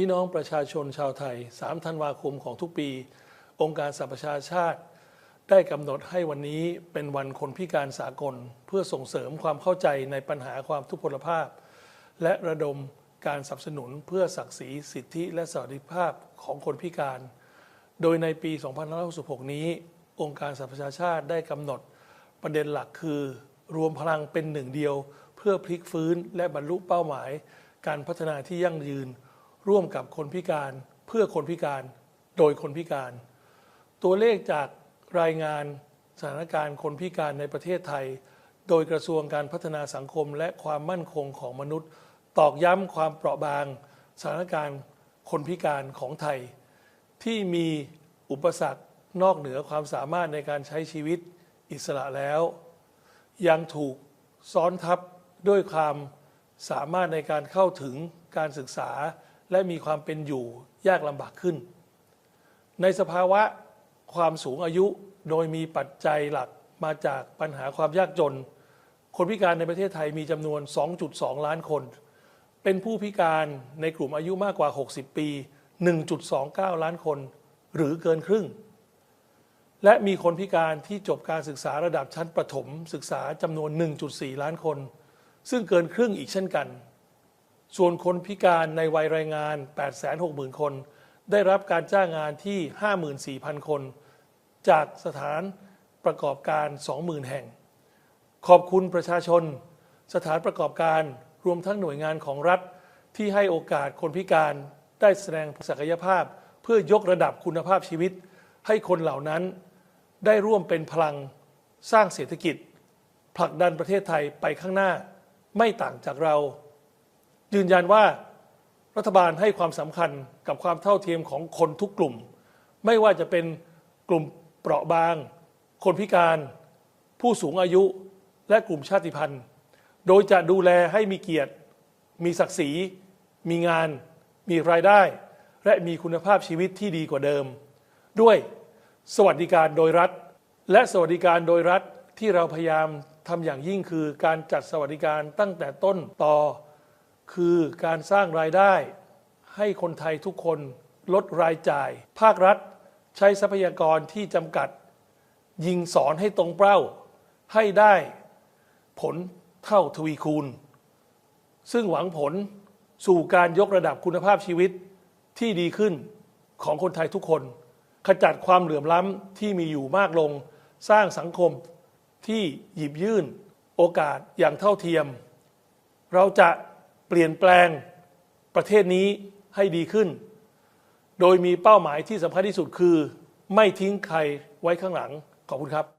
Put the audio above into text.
พี่น้องประชาชนชาวไทย 3 ธันวาคมของทุกปี องค์การสหประชาชาติ ได้กำหนดให้วันนี้เป็นวันคนพิการสากล เพื่อส่งเสริมความเข้าใจในปัญหาความทุพพลภาพ และระดมการสนับสนุนเพื่อศักดิ์ศรีสิทธิและสวัสดิภาพของคนพิการ โดยในปี 2566 นี้ องค์การสหประชาชาติได้กำหนดประเด็นหลักคือ รวมพลังเป็นหนึ่งเดียว เพื่อพลิกฟื้นและบรรลุเป้าหมาย การพัฒนาที่ยั่งยืน ร่วมกับคนพิการเพื่อคนพิการโดยคนพิการ ตัวเลขจากรายงานสถานการณ์คนพิการในประเทศไทย โดยกระทรวงการพัฒนาสังคมและความมั่นคงของมนุษย์ ตอกย้ำความเปราะบาง สถานการณ์คนพิการของไทย ที่มีอุปสรรคนอกเหนือความสามารถในการใช้ชีวิตอิสระแล้ว ยังถูกซ้อนทับด้วยความสามารถในการเข้าถึงการศึกษา และมีความเป็นอยู่ยากลำบากขึ้น ในสภาวะความสูงอายุโดยมีปัจจัยหลักมาจากปัญหาความยากจน คนพิการในประเทศไทยมีจำนวน 2.2 ล้านคน เป็นผู้พิการในกลุ่มอายุมากกว่า 60 ปี 1.29 ล้านคน หรือเกินครึ่ง และมีคนพิการที่จบการศึกษาระดับชั้นประถมศึกษาจำนวน 1.4 ล้านคน ซึ่งเกินครึ่งอีกเช่นกัน ส่วนคนพิการในวัยแรงงาน 860,000 คน ได้รับการจ้างงานที่ 54,000 คน จากสถานประกอบการ 20,000 แห่ง ขอบคุณประชาชน สถานประกอบการรวมทั้งหน่วยงานของรัฐที่ให้โอกาสคนพิการได้แสดงศักยภาพ เพื่อยกระดับคุณภาพชีวิต ให้คนเหล่านั้น ได้ร่วมเป็นพลังสร้างเศรษฐกิจ ผลักดันประเทศไทยไปข้างหน้า ไม่ต่างจากเรา ยืนยันว่ารัฐบาลให้ความสำคัญกับความเท่าเทียมของคนทุกกลุ่ม ไม่ว่าจะเป็นกลุ่มเปราะบาง คนพิการ ผู้สูงอายุและกลุ่มชาติพันธุ์ โดยจะดูแลให้มีเกียรติ มีศักดิ์ศรี มีงาน มีรายได้ และมีคุณภาพชีวิตที่ดีกว่าเดิม ด้วยสวัสดิการโดยรัฐ และสวัสดิการโดยรัฐที่เราพยายามทำอย่างยิ่งคือการจัดสวัสดิการตั้งแต่ต้นต่อ คือการสร้างรายได้ให้คนไทยทุกคนลดรายจ่าย ภาครัฐใช้ทรัพยากรที่จำกัด ยิงสอนให้ตรงเป้า ให้ได้ผลเท่าทวีคูณ ซึ่งหวังผลสู่การยกระดับคุณภาพชีวิตที่ดีขึ้นของคนไทยทุกคน ขจัดความเหลื่อมล้ำที่มีอยู่มากลง สร้างสังคมที่หยิบยื่น โอกาสอย่างเท่าเทียม เราจะ เปลี่ยนแปลงประเทศนี้ให้ดีขึ้น โดยมีเป้าหมายที่สำคัญที่สุดคือ ไม่ทิ้งใครไว้ข้างหลัง ขอบคุณครับ